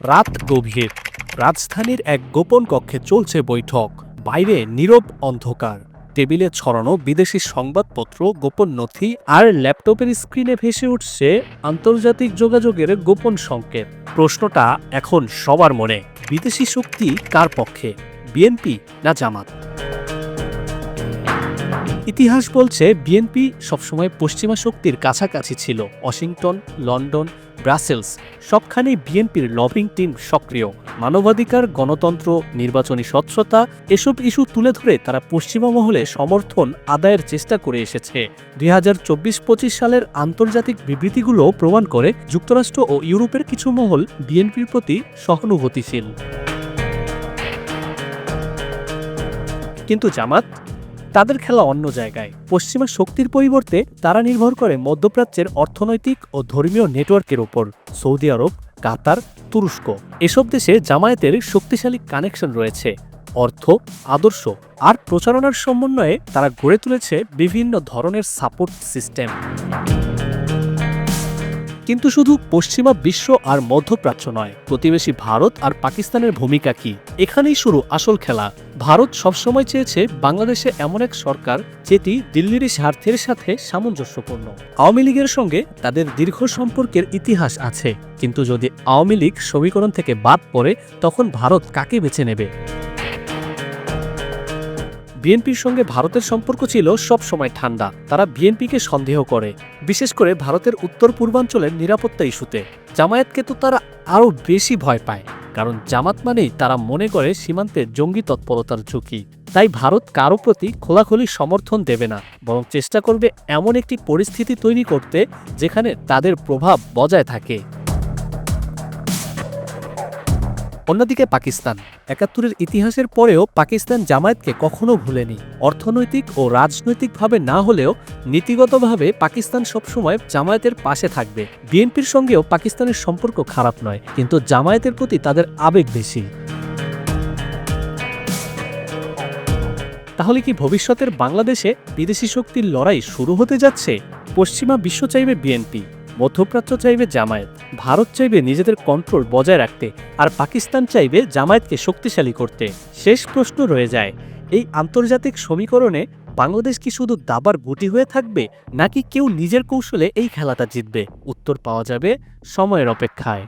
রাত গভীর। রাজধানীর এক গোপন কক্ষে চলছে বৈঠক। বাইরে নীরব অন্ধকার। টেবিলে ছড়ানো বিদেশি সংবাদপত্র, গোপন নথি আর ল্যাপটপের স্ক্রিনে ভেসে উঠছে আন্তর্জাতিক যোগাযোগের গোপন সংকেত। প্রশ্নটা এখন সবার মনে। বিদেশি শক্তি কার পক্ষে? বিএনপি না জামাত? ইতিহাস বলছে বিএনপি সবসময় পশ্চিমা শক্তির কাছাকাছি ছিল। ওয়াশিংটন, লন্ডন, ব্রাসেলস, সবখানেই বিএনপির লবিং টিম সক্রিয়। মানবাধিকার, গণতন্ত্র, নির্বাচনী স্বচ্ছতা, এসব ইস্যু তুলে ধরে তারা পশ্চিমা মহলে সমর্থন আদায়ের চেষ্টা করে এসেছে। দুই হাজার চব্বিশ পঁচিশ সালের আন্তর্জাতিক বিবৃতিগুলো প্রমাণ করে যুক্তরাষ্ট্র ও ইউরোপের কিছু মহল বিএনপির প্রতি সহানুভূতিশীল। কিন্তু জামাত তাদের খেলা অন্য জায়গায়। পশ্চিমা শক্তির পরিবর্তে তারা নির্ভর করে মধ্যপ্রাচ্যের অর্থনৈতিক ও ধর্মীয় নেটওয়ার্কের ওপর, সৌদি আরব, কাতার, তুরস্ক। এসব দেশে জামায়াতের শক্তিশালী কানেকশন রয়েছে। অর্থ, আদর্শ আর প্রচারণার সমন্বয়ে তারা গড়ে তুলেছে বিভিন্ন ধরনের সাপোর্ট সিস্টেম। কিন্তু শুধু পশ্চিমা বিশ্ব আর মধ্যপ্রাচ্য নয়, প্রতিবেশী ভারত আর পাকিস্তানের ভূমিকা কি? এখানেই শুরু আসল খেলা। ভারত সবসময় চেয়েছে বাংলাদেশে এমন এক সরকার যেটি দিল্লির স্বার্থের সাথে সামঞ্জস্যপূর্ণ। আওয়ামী লীগের সঙ্গে তাদের দীর্ঘ সম্পর্কের ইতিহাস আছে, কিন্তু যদি আওয়ামী লীগ সমীকরণ থেকে বাদ পড়ে, তখন ভারত কাকে বেছে নেবে? বিএনপির সঙ্গে ভারতের সম্পর্ক ছিল সব সময় ঠান্ডা। তারা বিএনপিকে সন্দেহ করে। বিশেষ করে ভারতের উত্তর পূর্বাঞ্চলের নিরাপত্তা ইস্যুতে। জামায়াতকে তো তারা আরও বেশি ভয় পায়। কারণ জামাত মানেই তারা মনে করে সীমান্তে জঙ্গি তৎপরতার ঝুঁকি। তাই ভারত কারও প্রতি খোলাখুলি সমর্থন দেবে না। বরং চেষ্টা করবে এমন একটি পরিস্থিতি তৈরি করতে, যেখানে তাদের প্রভাব বজায় থাকে। অন্যদিকে পাকিস্তান। একাত্তরের ইতিহাসের পরেও পাকিস্তান জামায়াতকে কখনো ভুলেনি। অর্থনৈতিক ও রাজনৈতিকভাবে না হলেও নীতিগতভাবে পাকিস্তান সবসময় জামায়াতের পাশে থাকবে। বিএনপির সঙ্গেও পাকিস্তানের সম্পর্ক খারাপ নয়, কিন্তু জামায়াতের প্রতি তাদের আবেগ বেশি। তাহলে কি ভবিষ্যতের বাংলাদেশে বিদেশি শক্তির লড়াই শুরু হতে যাচ্ছে? পশ্চিমা বিশ্ব চাইবে বিএনপি। মধ্যপ্রাচ্য চাইবে জামায়াত, ভারত চাইবে নিজেদের কন্ট্রোল বজায় রাখতে আর পাকিস্তান চাইবে জামায়াতকে শক্তিশালী করতে। শেষ প্রশ্ন রয়ে যায়, এই আন্তর্জাতিক সমীকরণে বাংলাদেশ কি শুধু দাবার গুটি হয়ে থাকবে নাকি কেউ নিজের কৌশলে এই খেলাটা জিতবে? উত্তর পাওয়া যাবে সময়ের অপেক্ষায়।